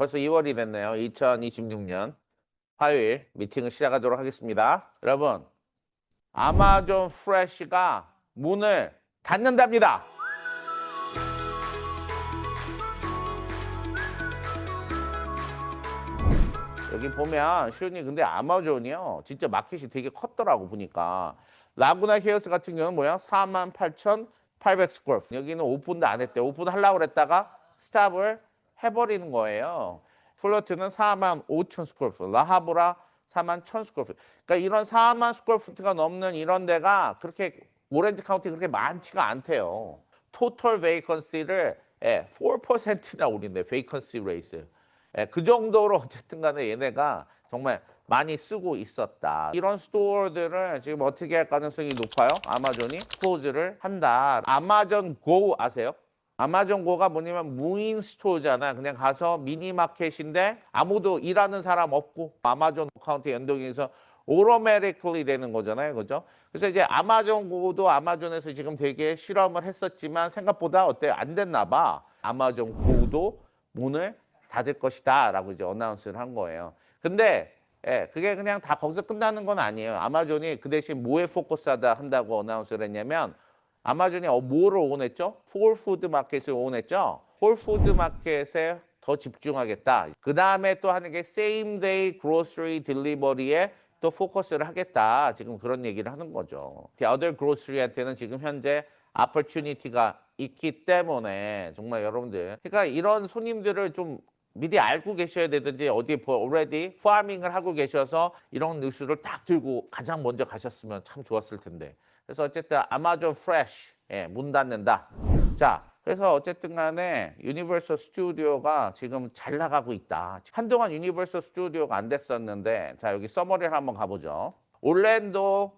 벌써 2월이 됐네요. 2026년 화요일 미팅을 시작하도록 하겠습니다. 여러분, 아마존 프레쉬가 문을 닫는답니다. 여기 보면 시온이 근데 아마존이요. 진짜 마켓이 되게 컸더라고 보니까. 라구나 히어스 같은 경우는 뭐야? 48,800 스퀘어. 여기는 오픈도 안 했대. 오픈 하려고 그랬다가 스탑을 해버리는 거예요. 플러트는 4만 5천 스퀘어풋, 라하브라 4만 1천 스퀘어풋. 그러니까 이런 4만 스퀘어풋가 넘는 이런 데가 그렇게 오렌지 카운티 그렇게 많지가 않대요. 토털 베이컨시를 예, 4%나 오린대. 베이컨시 레이스. 예, 그 정도로 어쨌든 간에 얘네가 정말 많이 쓰고 있었다. 이런 스토어들을 지금 어떻게 할 가능성이 높아요? 아마존이 클로즈를 한다. 아마존 고 아세요? 아마존 고가 뭐냐면 무인 스토어잖아. 그냥 가서 미니마켓인데 아무도 일하는 사람 없고 아마존 어카운트 연동해서 오토매틱ally 되는 거잖아요. 그죠? 그래서 이제 아마존 고도 아마존에서 지금 되게 실험을 했었지만 생각보다 어때? 안 됐나 봐. 아마존 고도 문을 닫을 것이다 라고 이제 어나운스를 한 거예요. 근데 예, 그게 그냥 다 거기서 끝나는 건 아니에요. 아마존이 그 대신 뭐에 포커스하다 한다고 어나운스를 했냐면 아마존이 어, 뭐를 원했죠? 홀푸드 마켓을 원했죠? 홀푸드 마켓에 더 집중하겠다. 그 다음에 또 하는 게 same day grocery delivery에 또 포커스를 하겠다. 지금 그런 얘기를 하는 거죠. The other grocery한테는 지금 현재 opportunity가 있기 때문에 정말 여러분들 그러니까 이런 손님들을 좀 미리 알고 계셔야 되든지 어디에 already 파밍을 하고 계셔서 이런 뉴스를 딱 들고 가장 먼저 가셨으면 참 좋았을 텐데 그래서 어쨌든 아마존 프레쉬 예, 문 닫는다. 자, 그래서 어쨌든 간에 유니버설 스튜디오가 지금 잘 나가고 있다. 한동안 유니버설 스튜디오가 안 됐었는데 자, 여기 서머리를 한번 가보죠. 올랜도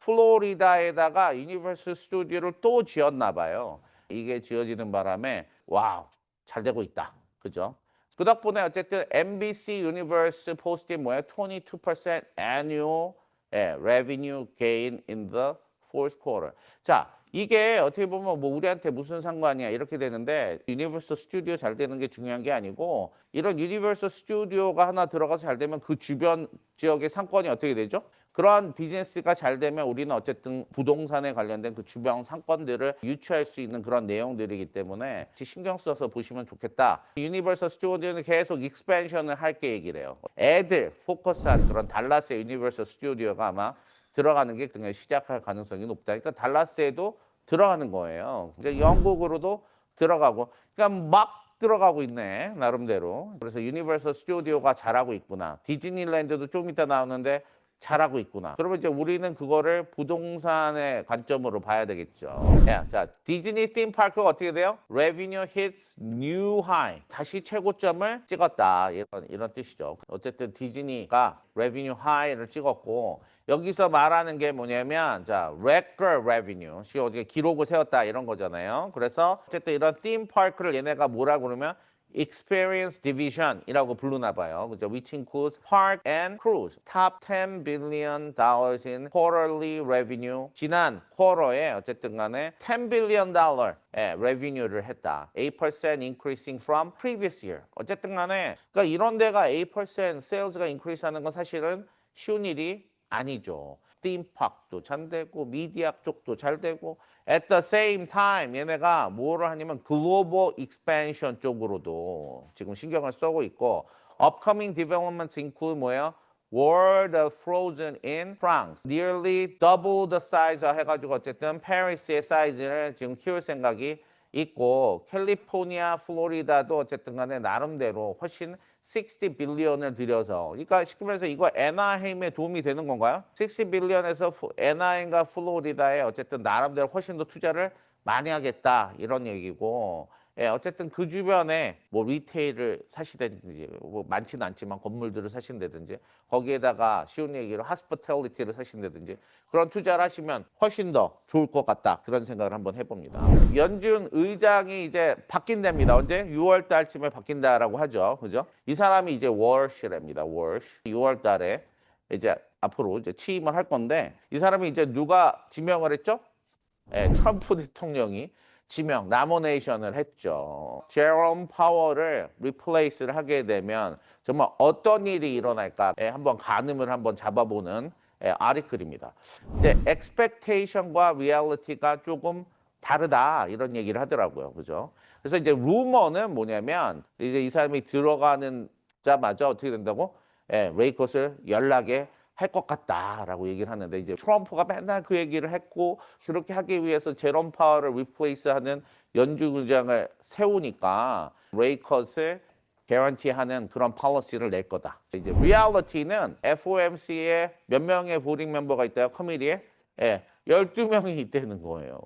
플로리다에다가 유니버설 스튜디오를 또 지었나 봐요. 이게 지어지는 바람에 와우, 잘 되고 있다. 그죠? 그 덕분에 어쨌든 MBC 유니버스 포스팅 뭐예요? 22% annual 예, revenue gain in the fourth quarter. 자, 이게 어떻게 보면 뭐 우리한테 무슨 상관이야 이렇게 되는데 유니버설 스튜디오 잘 되는 게 중요한 게 아니고 이런 유니버설 스튜디오가 하나 들어가서 잘 되면 그 주변 지역의 상권이 어떻게 되죠? 그러한 비즈니스가 잘 되면 우리는 어쨌든 부동산에 관련된 그 주변 상권들을 유치할 수 있는 그런 내용들이기 때문에 신경 써서 보시면 좋겠다. 유니버설 스튜디오는 계속 익스펜션을 얘기를 해요. 애들 포커스한 그런 달라스의 유니버설 스튜디오가 아마 들어가는 게 그냥 시작할 가능성이 높다. 그러니까 달라스에도 들어가는 거예요. 이제 영국으로도 들어가고, 그러니까 막 들어가고 있네 나름대로. 그래서 유니버설 스튜디오가 잘하고 있구나. 디즈니랜드도 좀 이따 나오는데 잘하고 있구나. 그러면 이제 우리는 그거를 부동산의 관점으로 봐야 되겠죠. 야, 자, 디즈니 팀 파크가 어떻게 돼요? Revenue hits new high. 다시 최고점을 찍었다. 이런, 이런 뜻이죠. 어쨌든 디즈니가 revenue high를 찍었고, 여기서 말하는 게 뭐냐면, 자, record revenue. 시 어떻게 기록을 세웠다. 이런 거잖아요. 그래서 어쨌든 이런 팀 파크를 얘네가 뭐라고 그러면 Experience Division이라고 부르나 봐요. 그죠? Which includes park and cruise. Top 10 billion dollars in quarterly revenue. 지난 쿼터에 어쨌든 간에 10 billion dollar 의 revenue를 했다. 8% increasing from previous year. 어쨌든 간에 그러니까 이런 데가 8% sales가 increase 하는 건 사실은 쉬운 일이 아니죠. 팀팍도 잘 되고 미디어 쪽도 잘 되고 at the same time 얘네가 뭐를 하냐면 글로벌 익스펜션 쪽으로도 지금 신경을 쓰고 있고 upcoming developments include 뭐예요? World of Frozen in France. Nearly double the size 해가지고 어쨌든 페리스의 사이즈를 지금 키울 생각이 있고 캘리포니아, 플로리다도 어쨌든 간에 나름대로 훨씬 60 빌리언을 들여서. 그러니까 쉽게 말해서 이거 에나헤임에 도움이 되는 건가요? 60 빌리언에서 에나헤임과 플로리다에 어쨌든 나름대로 훨씬 더 투자를 많이 하겠다. 이런 얘기고 예, 어쨌든 그 주변에 뭐 리테일을 사시든지 뭐 많지는 않지만 건물들을 사신다든지 거기에다가 쉬운 얘기로 하스피탈리티를 사신다든지 그런 투자를 하시면 훨씬 더 좋을 것 같다 그런 생각을 한번 해봅니다. 연준 의장이 이제 바뀐답니다. 언제? 6월 달쯤에 바뀐다라고 하죠. 그죠? 이 사람이 이제 월시랍니다. 월시. 6월 달에 이제 앞으로 이제 취임을 할 건데 이 사람이 이제 누가 지명을 했죠? 예, 트럼프 대통령이 지명, 나모네이션을 했죠. 제롬 파워를 리플레이스를 하게 되면 정말 어떤 일이 일어날까 에 한번 가늠을 한번 잡아보는 에, 아리클입니다. 이제 expectation과 reality가 조금 다르다 이런 얘기를 하더라고요. 그죠? 그래서 이제 루머는 뭐냐면 이제 이 사람이 들어가는 자마자 어떻게 된다고? 예, 레이커스를 연락에 할 것 같다라고 얘기를 하는데 이제 트럼프가 맨날 그 얘기를 했고 그렇게 하기 위해서 제롬 파워를 리플레이스하는 연주 의장을 세우니까 레이커스를 개런티하는 그런 policy를 낼 거다. 이제 리얼리티는 FOMC에 몇 명의 보딩 멤버가 있다요 커미디에 예, 12명이 있다는 거예요.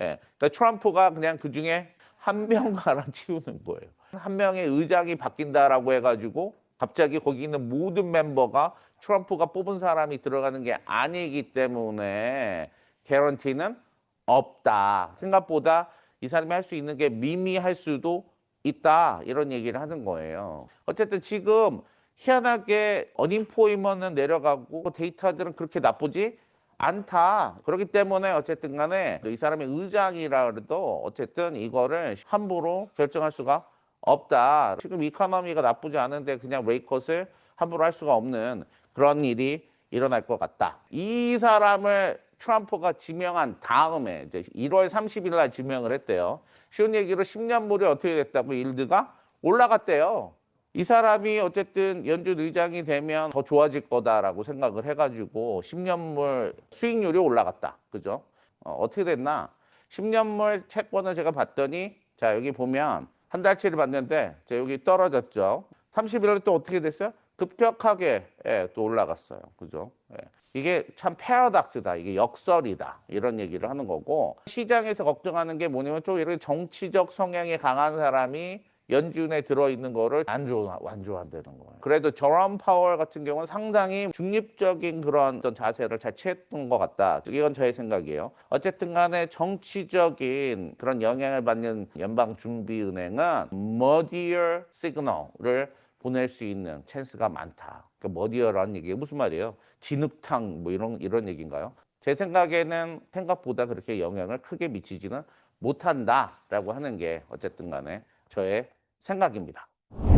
예. 그러니까 트럼프가 그냥 그 중에 한 명 갈아치우는 거예요. 한 명의 의장이 바뀐다라고 해가지고 갑자기 거기 있는 모든 멤버가 트럼프가 뽑은 사람이 들어가는 게 아니기 때문에 개런티는 없다. 생각보다 이 사람이 할 수 있는 게 미미할 수도 있다. 이런 얘기를 하는 거예요. 어쨌든 지금 희한하게 어닝포이먼은 내려가고 데이터들은 그렇게 나쁘지 않다. 그렇기 때문에 어쨌든 간에 이 사람의 의장이라 그래도 어쨌든 이거를 함부로 결정할 수가 없다. 지금 이카노미가 나쁘지 않은데 그냥 레이컷을 함부로 할 수가 없는 그런 일이 일어날 것 같다. 이 사람을 트럼프가 지명한 다음에 이제 1월 30일 날 지명을 했대요. 쉬운 얘기로 10년 물이 어떻게 됐다고 일드가 올라갔대요. 이 사람이 어쨌든 연준 의장이 되면 더 좋아질 거다라고 생각을 해가지고 10년물 수익률이 올라갔다. 그죠? 어, 어떻게 됐나? 10년물 채권을 제가 봤더니 자 여기 보면 한 달치를 봤는데 자 여기 떨어졌죠. 30일에 또 어떻게 됐어요? 급격하게 예, 또 올라갔어요. 그죠? 예. 이게 참 패러닥스다. 이게 역설이다. 이런 얘기를 하는 거고 시장에서 걱정하는 게 뭐냐면 좀 이렇게 정치적 성향이 강한 사람이 연준에 들어있는 거를 안 좋아, 안 좋아한다는 거예요. 그래도 저런 파월 같은 경우는 상당히 중립적인 그런 어떤 자세를 잘 취했던 것 같다. 이건 저의 생각이에요. 어쨌든 간에 정치적인 그런 영향을 받는 연방준비은행은 muddier signal을 보낼 수 있는 찬스가 많다. 그러니까 머디어라는 얘기가 무슨 말이에요? 진흙탕 뭐 이런 이런 얘기인가요? 제 생각에는 생각보다 그렇게 영향을 크게 미치지는 못한다라고 하는 게 어쨌든 간에 저의 생각입니다.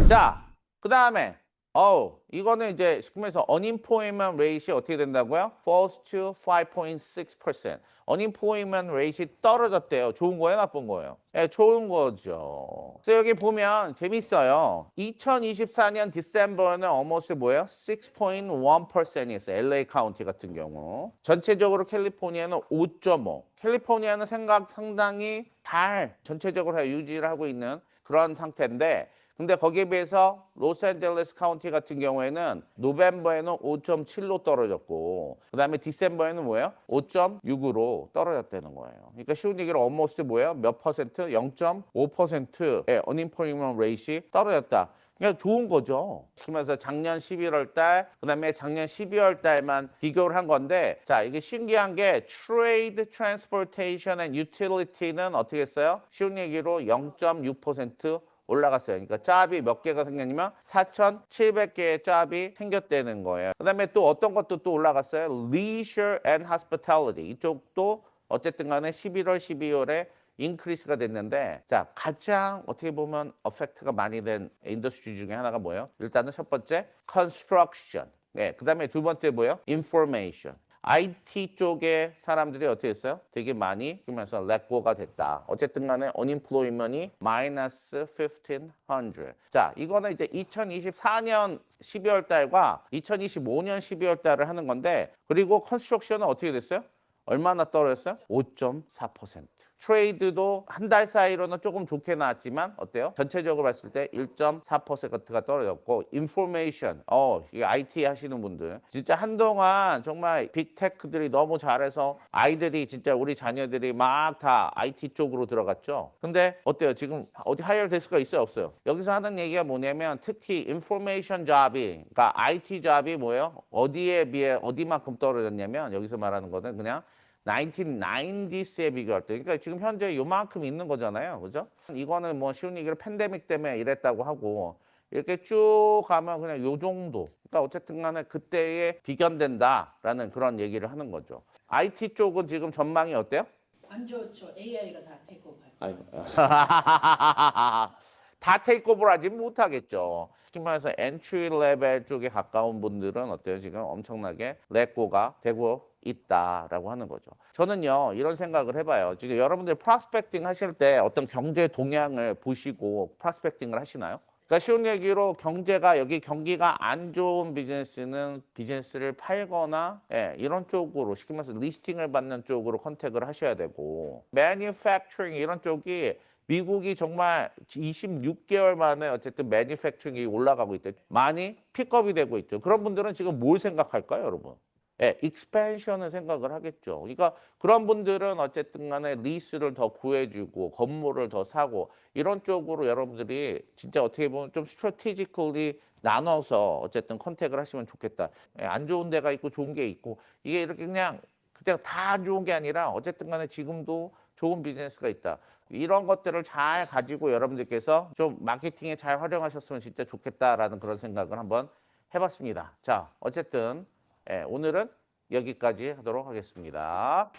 자, 그 다음에 어우 이거는 이제 식품에서 unemployment rate이 어떻게 된다고요? falls to 5.6%. unemployment rate이 떨어졌대요. 좋은 거예요, 나쁜 거예요? 예, 좋은 거죠. 그래서 여기 보면 재밌어요. 2024년 디셈버는 almost 뭐예요? 6.1%였어요. LA 카운티 같은 경우. 전체적으로 캘리포니아는 5.5. 캘리포니아는 생각 상당히 잘 전체적으로 유지를 하고 있는 그런 상태인데 근데 거기에 비해서 로스앤젤레스 카운티 같은 경우에는 노벤버에는 5.7로 떨어졌고 그다음에 디셈버에는 뭐예요? 5.6으로 떨어졌다는 거예요. 그러니까 쉬운 얘기로 almost 뭐예요? 몇 퍼센트? 0.5%의 unemployment rate이 떨어졌다. 그러니까 좋은 거죠. 그러면서 작년 11월 달, 그 다음에 작년 12월 달만 비교를 한 건데 자, 이게 신기한 게 trade, transportation and utility는 어떻게 했어요? 쉬운 얘기로 0.6% 올라갔어요. 그러니까 짭이 몇 개가 생겼냐면 4,700개의 짭이 생겼다는 거예요. 그다음에 또 어떤 것도 또 올라갔어요. leisure and hospitality 이쪽도 어쨌든 간에 11월, 12월에 인크리스가 됐는데 자 가장 어떻게 보면 어펙트가 많이 된 인더스트리 중에 하나가 뭐예요? 일단은 첫 번째 construction 네, 그 다음에 두 번째 뭐예요? information IT 쪽의 사람들이 어떻게 했어요? 되게 많이 그러면서 렛고가 됐다. 어쨌든 간에 unemployment이 마이너스 1500. 자, 이거는 이제 2024년 12월 달과 2025년 12월 달을 하는 건데 그리고 컨스트럭션은 어떻게 됐어요? 얼마나 떨어졌어요? 5.4%. 트레이드도 한 달 사이로는 조금 좋게 나왔지만 어때요? 전체적으로 봤을 때 1.4%가 떨어졌고 인포메이션 어 이게 IT 하시는 분들 진짜 한동안 정말 빅테크들이 너무 잘해서 아이들이 진짜 우리 자녀들이 막 다 IT 쪽으로 들어갔죠. 근데 어때요? 지금 어디 하이어 될 수가 있어요, 없어요? 여기서 하는 얘기가 뭐냐면 특히 인포메이션 잡이 그러니까 IT 잡이 뭐예요? 어디에 비해 어디만큼 떨어졌냐면 여기서 말하는 거는 그냥 1990s에 비교할 때, 그러니까 지금 현재 요만큼 있는 거잖아요. 그죠? 이거는 뭐 쉬운 얘기로 팬데믹 때문에 이랬다고 하고, 이렇게 쭉 가면 그냥 요 정도. 그러니까 어쨌든 간에 그때에 비견된다라는 그런 얘기를 하는 거죠. IT 쪽은 지금 전망이 어때요? 안 좋죠. AI가 다 테이크오버. 다 테이크오버를 하지 못하겠죠. 특히 말해서 엔트리 레벨 쪽에 가까운 분들은 어때요? 지금 엄청나게 레고가 되고 있다라고 하는 거죠. 저는요 이런 생각을 해봐요. 지금 여러분들 프로스펙팅 하실 때 어떤 경제 동향을 보시고 프로스펙팅을 하시나요? 그러니까 쉬운 얘기로 경제가 여기 경기가 안 좋은 비즈니스는 비즈니스를 팔거나 예, 이런 쪽으로 시키면서 리스팅을 받는 쪽으로 컨택을 하셔야 되고 manufacturing 이런 쪽이 미국이 정말 26개월 만에 어쨌든 매니팩처링이 올라가고 있대. 많이 픽업이 되고 있죠. 그런 분들은 지금 뭘 생각할까요, 여러분? 예, 익스펜션을 생각을 하겠죠. 그러니까 그런 분들은 어쨌든 간에 리스를 더 구해주고 건물을 더 사고 이런 쪽으로 여러분들이 진짜 어떻게 보면 좀 스트래티지컬리 나눠서 어쨌든 컨택을 하시면 좋겠다. 예, 안 좋은 데가 있고 좋은 게 있고 이게 이렇게 그냥 그냥 다 안 좋은 게 아니라 어쨌든 간에 지금도 좋은 비즈니스가 있다. 이런 것들을 잘 가지고 여러분들께서 좀 마케팅에 잘 활용하셨으면 진짜 좋겠다라는 그런 생각을 한번 해봤습니다. 자, 어쨌든 예, 오늘은 여기까지 하도록 하겠습니다.